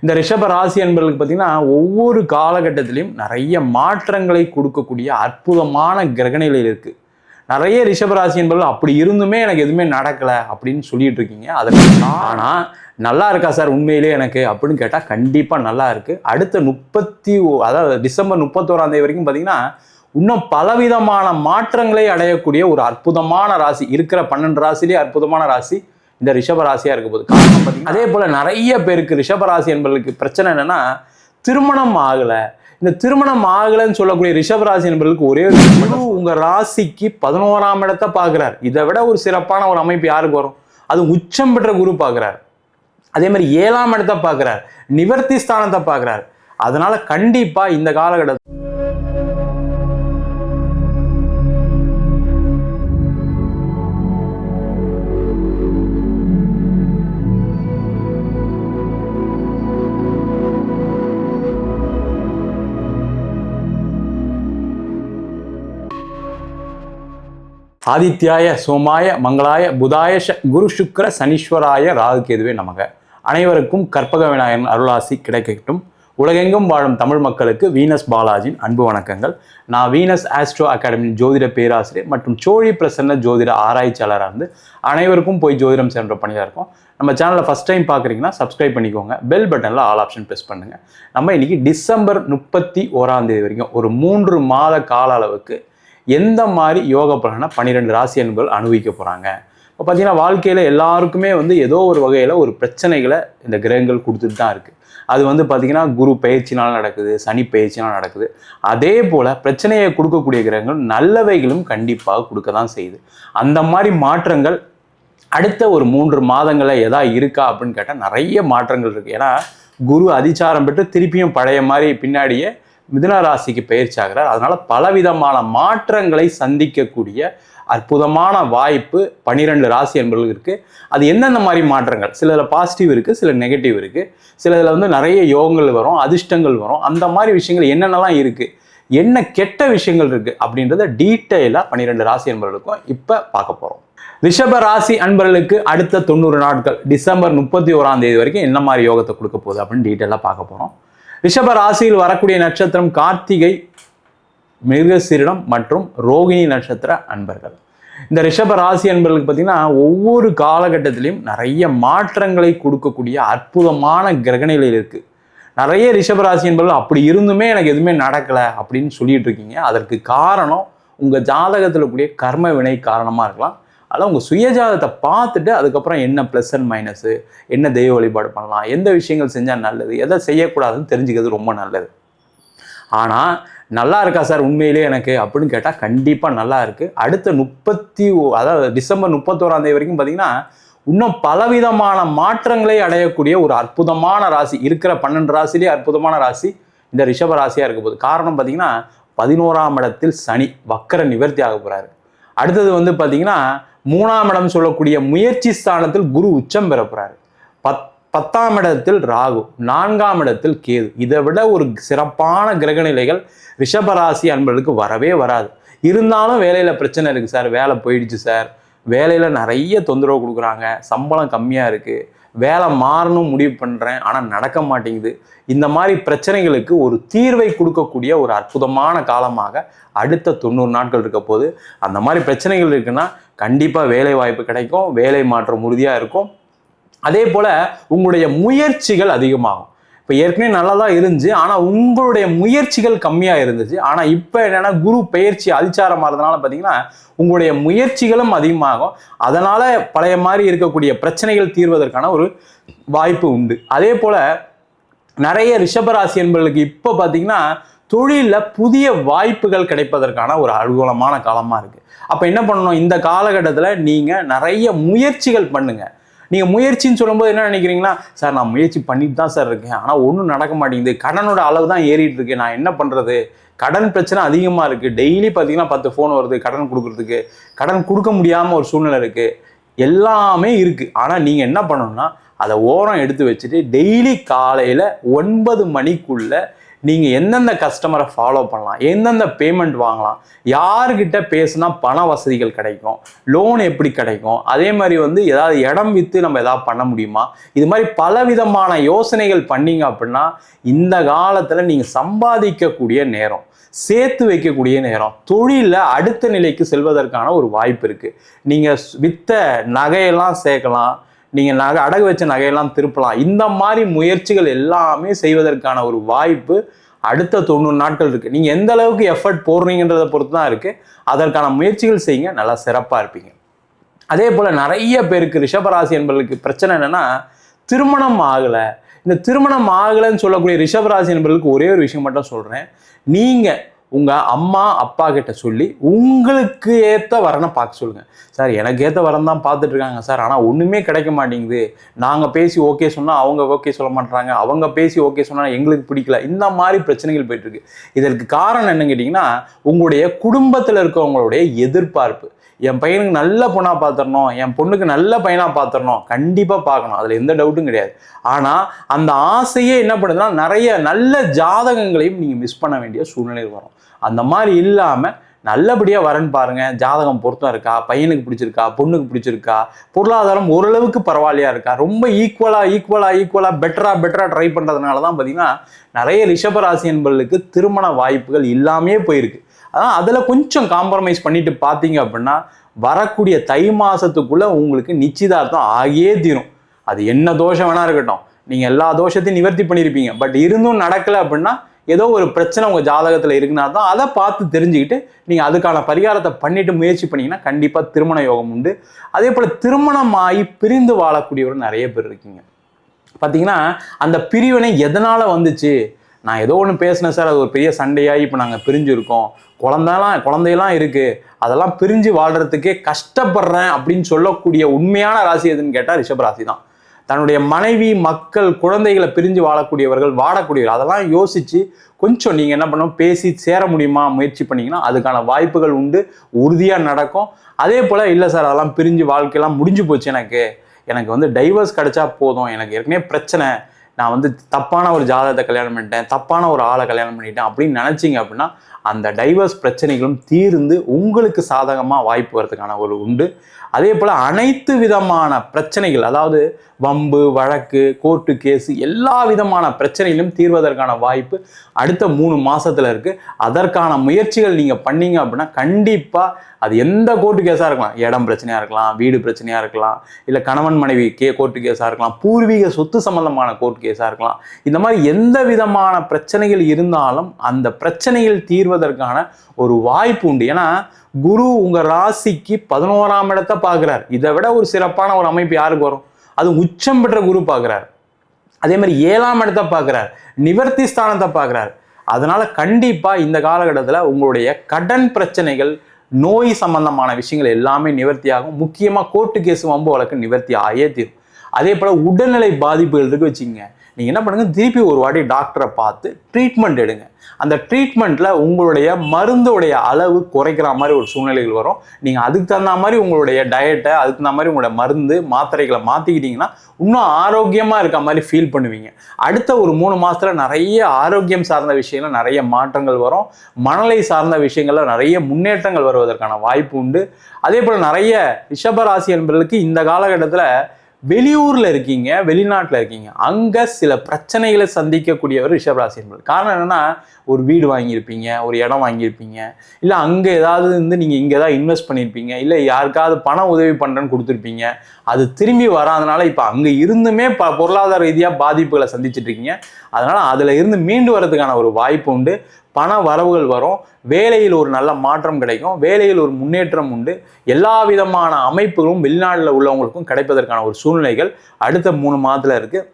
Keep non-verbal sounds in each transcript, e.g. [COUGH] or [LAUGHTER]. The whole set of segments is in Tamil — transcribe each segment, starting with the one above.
இந்த ரிஷப ராசி என்பவர்களுக்கு பார்த்தீங்கன்னா ஒவ்வொரு காலகட்டத்திலையும் நிறைய மாற்றங்களை கொடுக்கக்கூடிய அற்புதமான கிரகநிலையில் இருக்குது நிறைய ரிஷபராசி என்பவர்கள் அப்படி இருந்துமே எனக்கு எதுவுமே நடக்கலை அப்படின்னு சொல்லிட்டு இருக்கீங்க. அதற்கு ஆனால் நல்லா இருக்கா சார் உண்மையிலே எனக்கு? அப்படின்னு கேட்டால் கண்டிப்பாக நல்லா இருக்குது அடுத்த முப்பத்தி ஓ- அதாவது டிசம்பர் முப்பத்தோராம் தேதி வரைக்கும் பார்த்தீங்கன்னா இன்னும் பலவிதமான மாற்றங்களை அடையக்கூடிய ஒரு அற்புதமான ராசி. இருக்கிற பன்னெண்டு ராசிலேயே அற்புதமான ராசி. இந்த ரிஷப ராசியா இருக்க காரணம் பார்த்தீங்கன்னா அதே போல நிறைய பேருக்கு ரிஷப ராசி என்பவர்களுக்கு பிரச்சனை என்னன்னா திருமணம் ஆகல. இந்த திருமணம் ஆகலைன்னு சொல்லக்கூடிய ரிஷப ராசி என்பவர்களுக்கு ஒரே ஒரு [LAUGHS] உங்க ராசிக்கு பதினோராம் இடத்தை பார்க்கிறார். இதை விட ஒரு சிறப்பான ஒரு அமைப்பு யாருக்கு வரும்? அது உச்சம் பெற்ற குரு பார்க்கிறார். அதே மாதிரி ஏழாம் இடத்தை பார்க்கிறார். நிவர்த்தி ஸ்தானத்தை பார்க்கிறார். அதனால கண்டிப்பா இந்த காலகட்டத்தில் ஆதித்யாய சோமாய மங்களாய புதாய குரு சுக்கர சனீஸ்வராய ராகுகேதுவே நமக. அனைவருக்கும் கற்பக விநாயகன் அருளாசி கிடைக்கட்டும். உலகெங்கும் வாழும் தமிழ் மக்களுக்கு வீனஸ் பாலாஜியின் அன்பு வணக்கங்கள். நான் வீனஸ் ஆஸ்ட்ரோ அகாடமி ஜோதிட பேராசிரியர் மற்றும் சோழி பிரசன்ன ஜோதிட ஆராய்ச்சியாளராக இருந்து அனைவருக்கும் போய் ஜோதிடம் சென்ற பணியாக இருக்கும். நம்ம சேனலை ஃபஸ்ட் டைம் பார்க்குறீங்கன்னா சப்ஸ்கிரைப் பண்ணிக்கோங்க. பெல் பட்டனில் ஆல் ஆப்ஷன் ப்ரெஸ் பண்ணுங்கள் நம்ம இன்றைக்கி டிசம்பர் முப்பத்தி ஓராந்தேதி வரைக்கும் ஒரு மூன்று மாத கால அளவுக்கு எந்த மாதிரி யோக பலனை பன்னிரெண்டு ராசி என்பர்கள் அனுபவிக்க போகிறாங்க இப்போ பார்த்தீங்கன்னா வாழ்க்கையில் எல்லாருக்குமே வந்து ஏதோ ஒரு வகையில் ஒரு பிரச்சனைகளை இந்த கிரகங்கள் கொடுத்துட்டு தான் இருக்குது அது வந்து பார்த்திங்கன்னா குரு பயிற்சினாலும் நடக்குது சனி பயிற்சினால நடக்குது. அதே போல் பிரச்சனையை கொடுக்கக்கூடிய கிரகங்கள் நல்லவைகளும் கண்டிப்பாக கொடுக்க தான் செய்யுது. அந்த மாதிரி மாற்றங்கள் அடுத்த ஒரு மூன்று மாதங்களில் எதா இருக்கா அப்படின்னு கேட்டால் நிறைய மாற்றங்கள் இருக்குது ஏன்னா குரு அதிச்சாரம் பெற்று திருப்பியும் பழைய மாதிரி பின்னாடியே மிதுன ராசிக்கு பயிற்சி ஆகிறார். அதனால பலவிதமான மாற்றங்களை சந்திக்கக்கூடிய அற்புதமான வாய்ப்பு பன்னிரெண்டு ராசி என்பவர்களுக்கு இருக்கு. அது எந்தெந்த மாதிரி மாற்றங்கள்? சிலதில் பாசிட்டிவ் இருக்கு சில நெகட்டிவ் இருக்கு. சிலதில் வந்து நிறைய யோகங்கள் வரும் அதிர்ஷ்டங்கள் வரும். அந்த மாதிரி விஷயங்கள் என்னென்னலாம் இருக்கு? என்ன கெட்ட விஷயங்கள் இருக்கு? அப்படின்றத டீட்டெயிலாக பன்னிரெண்டு ராசி என்பவர்களுக்கும் இப்போ பார்க்க போகிறோம் ரிஷப ராசி அன்பர்களுக்கு அடுத்த தொண்ணூறு நாட்கள் டிசம்பர் முப்பத்தி ஓராம் தேதி வரைக்கும் என்ன மாதிரி யோகத்தை கொடுக்க போகுது அப்படின்னு டீட்டெயிலாக பார்க்க போகிறோம் ரிஷப ராசியில் வரக்கூடிய நட்சத்திரம் கார்த்திகை மிருகசீரிடம் மற்றும் ரோகிணி நட்சத்திர அன்பர்கள். இந்த ரிஷப ராசி அன்பர்களுக்கு பார்த்தீங்கன்னா ஒவ்வொரு காலகட்டத்திலையும் நிறைய மாற்றங்களை கொடுக்கக்கூடிய அற்புதமான கிரகநிலையில் இருக்கு. நிறைய ரிஷபராசி என்பவர்கள் அப்படி இருந்துமே எனக்கு எதுவுமே நடக்கலை அப்படின்னு சொல்லிட்டு இருக்கீங்க. அதற்கு காரணம் உங்கள் ஜாதகத்தில் கூடிய கர்ம வினை காரணமாக இருக்கலாம். அதனால் உங்கள் சுயஜாதத்தை பார்த்துட்டு அதுக்கப்புறம் என்ன ப்ளஸ் அண்ட் மைனஸு என்ன தெய்வ வழிபாடு பண்ணலாம் எந்த விஷயங்கள் செஞ்சால் நல்லது எதை செய்யக்கூடாதுன்னு தெரிஞ்சுக்கிறது ரொம்ப நல்லது. ஆனால் நல்லா இருக்கா சார் உண்மையிலே எனக்கு அப்படின்னு கேட்டால் கண்டிப்பாக நல்லா இருக்குது அடுத்த முப்பத்தி ஓ- அதாவது டிசம்பர் முப்பத்தோராந்தேதி வரைக்கும் பார்த்தீங்கன்னா இன்னும் பலவிதமான மாற்றங்களை அடையக்கூடிய ஒரு அற்புதமான ராசி இருக்கிற பன்னெண்டு ராசிலேயே அற்புதமான ராசி இந்த ரிஷப ராசியாக இருக்க போகுது. காரணம் பார்த்தீங்கன்னா பதினோராம் இடத்தில் சனி வக்கர நிவர்த்தி ஆக போகிறாரு அடுத்தது வந்து பார்த்தீங்கன்னா மூணாம் இடம் சொல்லக்கூடிய முயற்சி ஸ்தானத்தில் குரு உச்சம் பெற போறாரு. பத் பத்தாம் இடத்தில் ராகு நான்காம் இடத்தில் கேது. இதை விட ஒரு சிறப்பான கிரகநிலைகள் ரிஷபராசி அன்பர்களுக்கு வரவே வராது. இருந்தாலும் வேலையில் பிரச்சனை இருக்குது சார். வேலை போயிடுச்சு சார். வேலையில் நிறைய தொந்தரவு கொடுக்குறாங்க. சம்பளம் கம்மியாக இருக்குது வேலை மாறணும் முடிவு பண்ணுறேன் ஆனால் நடக்க மாட்டேங்குது. இந்த மாதிரி பிரச்சனைகளுக்கு ஒரு தீர்வை கொடுக்கக்கூடிய ஒரு அற்புதமான காலமாக அடுத்த தொண்ணூறு நாட்கள் இருக்க போது அந்த மாதிரி பிரச்சனைகள் இருக்குன்னா கண்டிப்பாக வேலை வாய்ப்பு கிடைக்கும் வேலை மாற்றம் உறுதியாக இருக்கும். அதே போல் உங்களுடைய முயற்சிகள் அதிகமாகும். இப்போ ஏற்கனவே நல்லா தான் இருந்துச்சு ஆனால் உங்களுடைய முயற்சிகள் கம்மியாக இருந்துச்சு. ஆனால் இப்போ என்னென்னா குரு பயிற்சி அதிச்சாரமாக இருந்ததுனால பார்த்தீங்கன்னா உங்களுடைய முயற்சிகளும் அதிகமாகும். அதனால் பழைய மாதிரி இருக்கக்கூடிய பிரச்சனைகள் தீர்வதற்கான ஒரு வாய்ப்பு உண்டு. அதே போல் நிறைய ரிஷபராசி என்பவர்களுக்கு இப்போ பார்த்தீங்கன்னா தொழிலில் புதிய வாய்ப்புகள் கிடைப்பதற்கான ஒரு அனுகூலமான காலமாக இருக்குது அப்போ என்ன பண்ணணும்? இந்த காலகட்டத்தில் நீங்கள் நிறைய முயற்சிகள் பண்ணுங்கள் நீங்கள் முயற்சின்னு சொல்லும்போது என்ன நினைக்கிறீங்கன்னா சார் நான் முயற்சி பண்ணிட்டு தான் சார் இருக்கேன். ஆனால் ஒன்றும் நடக்க மாட்டேங்குது. கடனோட அளவு தான் ஏறிட்டு இருக்கு. நான் என்ன பண்ணுறது கடன் பிரச்சனை அதிகமாக இருக்குது டெய்லி பார்த்தீங்கன்னா பத்து ஃபோன் வருது கடன் கொடுக்குறதுக்கு. கடன் கொடுக்க முடியாமல் ஒரு சூழ்நிலை இருக்குது எல்லாமே இருக்குது ஆனால் நீங்கள் என்ன பண்ணணும்னா அதை ஓரம் எடுத்து வச்சுட்டு டெய்லி காலையில் ஒன்பது மணிக்குள்ளே நீங்கள் எந்தெந்த கஸ்டமரை ஃபாலோ பண்ணலாம் எந்தெந்த பேமெண்ட் வாங்கலாம் யார்கிட்ட பேசுனா பண வசதிகள் கிடைக்கும் லோன் எப்படி கிடைக்கும் அதே மாதிரி வந்து ஏதாவது இடம் விற்று நம்ம ஏதாவது பண்ண முடியுமா? இது மாதிரி பலவிதமான யோசனைகள் பண்ணீங்க அப்படின்னா இந்த காலத்தில் நீங்கள் சம்பாதிக்கக்கூடிய நேரம் சேர்த்து வைக்கக்கூடிய நேரம் தொழிலில் அடுத்த நிலைக்கு செல்வதற்கான ஒரு வாய்ப்பு இருக்குது நீங்கள் வித்த நகையெல்லாம் சேர்க்கலாம் நீங்கள் நகை அடகு வச்ச நகையெல்லாம் திருப்பலாம். இந்த மாதிரி முயற்சிகள் எல்லாமே செய்வதற்கான ஒரு வாய்ப்பு அடுத்த தொண்ணூறு நாட்கள் இருக்குது நீங்கள் எந்த அளவுக்கு எஃபர்ட் போடுறீங்கன்றதை பொறுத்து தான் இருக்குது அதற்கான முயற்சிகள் செய்யுங்க. நல்லா சிறப்பாக இருப்பீங்க. அதே போல் நிறைய பேருக்கு ரிஷபராசி என்பவர்களுக்கு பிரச்சனை என்னென்னா திருமணம் ஆகலை. இந்த திருமணம் ஆகலைன்னு சொல்லக்கூடிய ரிஷபராசி என்பவர்களுக்கு ஒரே ஒரு விஷயம் மட்டும் சொல்கிறேன் நீங்கள் உங்கள் அம்மா அப்பா கிட்ட சொல்லி உங்களுக்கு ஏற்ற வரனை பார்க்க சொல்லுங்கள் சார் எனக்கு ஏற்ற வரன் தான் பார்த்துட்ருக்காங்க சார். ஆனால் ஒன்றுமே கிடைக்க மாட்டேங்குது. நாங்கள் பேசி ஓகே சொன்னால் அவங்க ஓகே சொல்ல மாட்டாங்க அவங்க பேசி ஓகே சொன்னால் எங்களுக்கு பிடிக்கல. இந்த மாதிரி பிரச்சனைகள் போயிட்டுருக்கு. இதற்கு காரணம் என்னன்னு கேட்டிங்கன்னா உங்களுடைய குடும்பத்தில் இருக்கவங்களுடைய எதிர்பார்ப்பு. என் பையனுக்கு நல்ல பொண்ணாக பார்த்துடணும் என் பொண்ணுக்கு நல்ல பையனாக பார்த்துடணும் கண்டிப்பாக பார்க்கணும். அதில் எந்த டவுட்டும் கிடையாது. ஆனால் அந்த ஆசையே என்ன பண்ணுதுன்னா நிறைய நல்ல ஜாதகங்களையும் நீங்கள் மிஸ் பண்ண வேண்டிய சூழ்நிலை வரும். அந்த மாதிரி இல்லாமல் நல்லபடியாக வரன்னு பாருங்கள் ஜாதகம் பொருத்தம் இருக்கா? பையனுக்கு பிடிச்சிருக்கா? பொண்ணுக்கு பிடிச்சிருக்கா? பொருளாதாரம் ஓரளவுக்கு பரவாயில்லையா இருக்கா? ரொம்ப ஈக்குவலாக ஈக்குவலாக ஈக்குவலாக பெட்டராக பெட்டராக ட்ரை பண்ணுறதுனால தான் பார்த்தீங்கன்னா நிறைய ரிஷபராசி என்பர்களுக்கு திருமண வாய்ப்புகள் இல்லாமே போயிருக்கு. அதான் அதில் கொஞ்சம் காம்ப்ரமைஸ் பண்ணிட்டு பார்த்தீங்க அப்படின்னா வரக்கூடிய தை மாதத்துக்குள்ளே உங்களுக்கு நிச்சயதார்த்தம் ஆகியே தீரும். அது என்ன தோஷம் வேணா இருக்கட்டும். நீங்கள் எல்லா தோஷத்தையும் நிவர்த்தி பண்ணியிருப்பீங்க பட் இருந்தும் நடக்கலை அப்படின்னா ஏதோ ஒரு பிரச்சனை உங்கள் ஜாதகத்தில் இருக்குன்னா தான் அதை பார்த்து தெரிஞ்சுக்கிட்டு நீங்கள் அதுக்கான பரிகாரத்தை பண்ணிட்டு முயற்சி பண்ணிங்கன்னா கண்டிப்பாக திருமண யோகம் உண்டு. அதே போல் திருமணமாகி பிரிந்து வாழக்கூடியவர் நிறைய பேர் இருக்கீங்க. பார்த்தீங்கன்னா அந்த பிரிவினை எதனால் வந்துச்சு? நான் ஏதோ ஒன்று பேசினேன் சார் அது ஒரு பெரிய சண்டையாகி இப்போ நாங்கள் பிரிஞ்சுருக்கோம். குழந்தைலாம் குழந்தையெல்லாம் இருக்குது அதெல்லாம் பிரிஞ்சு வாழ்கிறதுக்கே கஷ்டப்படுறேன் அப்படின்னு சொல்லக்கூடிய உண்மையான ராசி எதுன்னு கேட்டால் ரிஷபராசி தான். தன்னுடைய மனைவி மக்கள் குழந்தைகளை பிரிஞ்சு வாழக்கூடியவர்கள் வாடக்கூடியவர்கள் அதெல்லாம் யோசித்து கொஞ்சம் நீங்கள் என்ன பண்ணணும்? பேசி சேர முடியுமா? முயற்சி பண்ணிங்கன்னா அதுக்கான வாய்ப்புகள் உண்டு உறுதியாக நடக்கும். அதே போல் இல்லை சார் அதெல்லாம் பிரிஞ்சு வாழ்க்கையெல்லாம் முடிஞ்சு போச்சு எனக்கு. எனக்கு வந்து டைவர்ஸ் கிடைச்சா போதும். எனக்கு ஏற்கனவே பிரச்சனை. நான் வந்து தப்பான ஒரு ஜாதகத்தை கல்யாணம் பண்ணிட்டேன் தப்பான ஒரு ஆளை கல்யாணம் பண்ணிட்டேன் அப்படின்னு நினச்சிங்க அப்படின்னா அந்த டைவர்ஸ் பிரச்சனைகளும் தீர்ந்து உங்களுக்கு சாதகமாக வாய்ப்பு வரதுக்கான ஒரு உண்டு. அதே போல் அனைத்து விதமான பிரச்சனைகள் அதாவது வம்பு வழக்கு கோர்ட்டு கேஸு எல்லா விதமான பிரச்சனைகளும் தீர்வதற்கான வாய்ப்பு அடுத்த மூணு மாதத்தில் இருக்கு. அதற்கான முயற்சிகள் நீங்கள் பண்ணீங்க அப்படின்னா கண்டிப்பாக அது எந்த கோர்ட்டு கேஸாக இருக்கலாம். இடம் பிரச்சனையாக இருக்கலாம் வீடு பிரச்சனையாக இருக்கலாம் இல்லை கணவன் மனைவி கே கோர்ட்டு கேஸாக இருக்கலாம் பூர்வீக சொத்து சம்பந்தமான கோர்ட் கேஸாக இருக்கலாம். இந்த மாதிரி எந்த விதமான பிரச்சனைகள் இருந்தாலும் அந்த பிரச்சனைகள் தீர்வதற்கான ஒரு வாய்ப்பு உண்டு. ஏன்னா குரு உங்க ராசிக்கு பதினோராம் இடத்தை பார்க்குறார். இதை விட ஒரு சிறப்பான ஒரு அமைப்பு யாருக்கு வரும்? அது உச்சம் பெற்ற குரு பார்க்குறார். அதே மாதிரி ஏழாம் இடத்தை பார்க்குறார். நிவர்த்தி ஸ்தானத்தை பார்க்குறார். அதனால கண்டிப்பா இந்த காலகட்டத்தில் உங்களுடைய கடன் பிரச்சனைகள் நோய் சம்பந்தமான விஷயங்கள் எல்லாமே நிவர்த்தியாகும் முக்கியமாக கோர்ட்டு கேஸ் வம்பு வழக்கு நிவர்த்தி ஆகியே தீரும். அதே போல் உடல்நிலை பாதிப்புகள் இருக்கு வச்சுங்க நீங்கள் என்ன பண்ணுங்க திருப்பி ஒரு வாட்டி டாக்டரை பார்த்து ட்ரீட்மெண்ட் எடுங்க. அந்த ட்ரீட்மெண்ட்டில் உங்களுடைய மருந்துடைய அளவு குறைக்கிற மாதிரி ஒரு சூழ்நிலைகள் வரும். நீங்கள் அதுக்கு தகுந்த மாதிரி உங்களுடைய டயட்டை அதுக்கு தகுந்த மாதிரி உங்களுடைய மருந்து மாத்திரைகளை மாற்றிக்கிட்டீங்கன்னா இன்னும் ஆரோக்கியமாக இருக்க மாதிரி ஃபீல் பண்ணுவீங்க. அடுத்த ஒரு மூணு மாதத்தில் நிறைய ஆரோக்கியம் சார்ந்த விஷயங்கள் நிறைய மாற்றங்கள் வரும். மனநிலை சார்ந்த விஷயங்களில் நிறைய முன்னேற்றங்கள் வருவதற்கான வாய்ப்பு உண்டு. அதே போல் நிறைய ரிஷபராசி என்பவர்களுக்கு இந்த காலகட்டத்தில் வெளியூர்ல இருக்கீங்க வெளிநாட்டில் இருக்கீங்க அங்க சில பிரச்சனைகளை சந்திக்கக்கூடியவர் ரிஷபராசி என்பது காரணம் என்னன்னா ஒரு வீடு வாங்கியிருப்பீங்க ஒரு இடம் வாங்கியிருப்பீங்க இல்லை அங்கே ஏதாவது வந்து நீங்கள் இங்கே ஏதாவது இன்வெஸ்ட் பண்ணியிருப்பீங்க இல்லை யாருக்காவது பண உதவி பண்ணுறேன்னு கொடுத்துருப்பீங்க அது திரும்பி வராதனால இப்போ அங்கே இருந்துமே ப பொருளாதார ரீதியாக பாதிப்புகளை சந்திச்சுட்டு இருக்கீங்க. அதனால அதில் இருந்து மீண்டு வரதுக்கான ஒரு வாய்ப்பு உண்டு. பண வரவுகள் வரும். வேலையில் ஒரு நல்ல மாற்றம் கிடைக்கும். வேலையில் ஒரு முன்னேற்றம் உண்டு. எல்லா விதமான அமைப்புகளும் வெளிநாட்டில் உள்ளவங்களுக்கும் கிடைப்பதற்கான ஒரு சூழ்நிலைகள் அடுத்த மூணு மாதத்தில் இருக்குது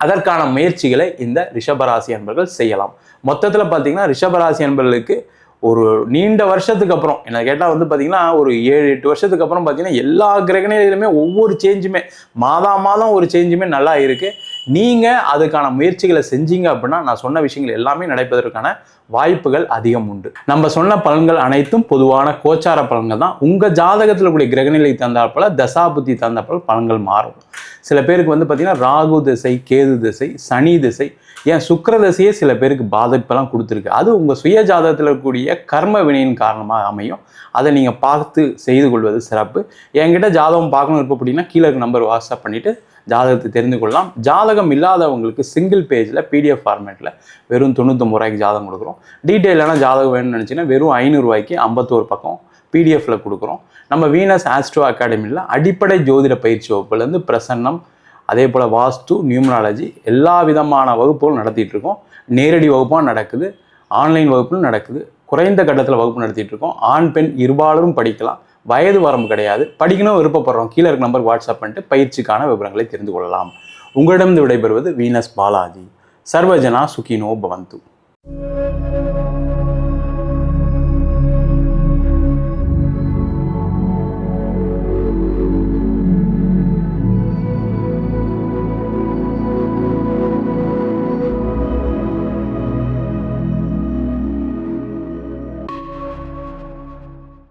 அதற்கான முயற்சிகளை இந்த ரிஷபராசி அன்பர்கள் செய்யலாம். மொத்தத்தில் பார்த்தீங்கன்னா ரிஷபராசி அன்பர்களுக்கு ஒரு நீண்ட வருஷத்துக்கு அப்புறம் என்ன கேட்டால் வந்து பார்த்தீங்கன்னா ஒரு ஏழு எட்டு வருஷத்துக்கு அப்புறம் பார்த்தீங்கன்னா எல்லா கிரகணிகளிலுமே ஒவ்வொரு சேஞ்சுமே மாதா மாதம் ஒரு சேஞ்சுமே நல்லா இருக்குது நீங்கள் அதுக்கான முயற்சிகளை செஞ்சீங்க அப்படின்னா நான் சொன்ன விஷயங்கள் எல்லாமே நடைபெறுவதற்கான வாய்ப்புகள் அதிகம் உண்டு. நம்ம சொன்ன பலன்கள் அனைத்தும் பொதுவான கோச்சார பலன்கள் தான். உங்கள் ஜாதகத்தில் கூடிய கிரகநிலை தந்தாற்போல தசாபுத்தி தந்தாற்போல பலன்கள் மாறும். சில பேருக்கு வந்து பார்த்திங்கன்னா ராகு திசை கேது திசை சனி திசை ஏன் சுக்கரதசையே சில பேருக்கு பாதிப்பெல்லாம் கொடுத்துருக்கு. அது உங்கள் சுய ஜாதகத்தில் இருக்கக்கூடிய கர்ம வினையின் காரணமாக அமையும். அதை நீங்கள் பார்த்து செய்து கொள்வது சிறப்பு. என்கிட்ட ஜாதகம் பார்க்கணும் இருப்போம் அப்படின்னா கீழே நம்பர் வாட்ஸ்அப் பண்ணிவிட்டு ஜாதகத்தை தெரிந்து கொள்ளலாம். ஜாதகம் இல்லாதவங்களுக்கு சிங்கிள் பேஜில் பிடிஎஃப் ஃபார்மேட்டில் வெறும் தொண்ணூற்றம்பது ரூபாய்க்கு ஜாதகம் கொடுக்குறோம். டீட்டெயிலான ஜாதகம் வேணும்னு நினச்சிங்கன்னா வெறும் ஐநூறுரூவாய்க்கு ஐம்பத்தோரு பக்கம் பிடிஎஃப்ல கொடுக்குறோம். நம்ம வீனஸ் ஆஸ்ட்ரோ அகாடமியில் அடிப்படை ஜோதிட பயிற்சி வகுப்புலேருந்து பிரசன்னம் அதே போல் வாஸ்து நியூமராலஜி எல்லா விதமான வகுப்புகளும் நடத்திட்டு இருக்கோம் நேரடி வகுப்பாக நடக்குது ஆன்லைன் வகுப்பும் நடக்குது குறைந்த கட்டத்தில் வகுப்பு நடத்திட்டு இருக்கோம் ஆண் பெண் இருபாலரும் படிக்கலாம். வயது வரம்பு கிடையாது. படிக்கணும் விருப்பப்படுறோம். கீழே இருக்க நம்பர் வாட்ஸ்அப் பண்ணிட்டு பயிற்சிக்கான விவரங்களை தெரிந்து கொள்ளலாம். உங்களிடம் விடைபெறுவது வீனஸ் பாலாஜி. சர்வஜனா சுகினோ பவந்து.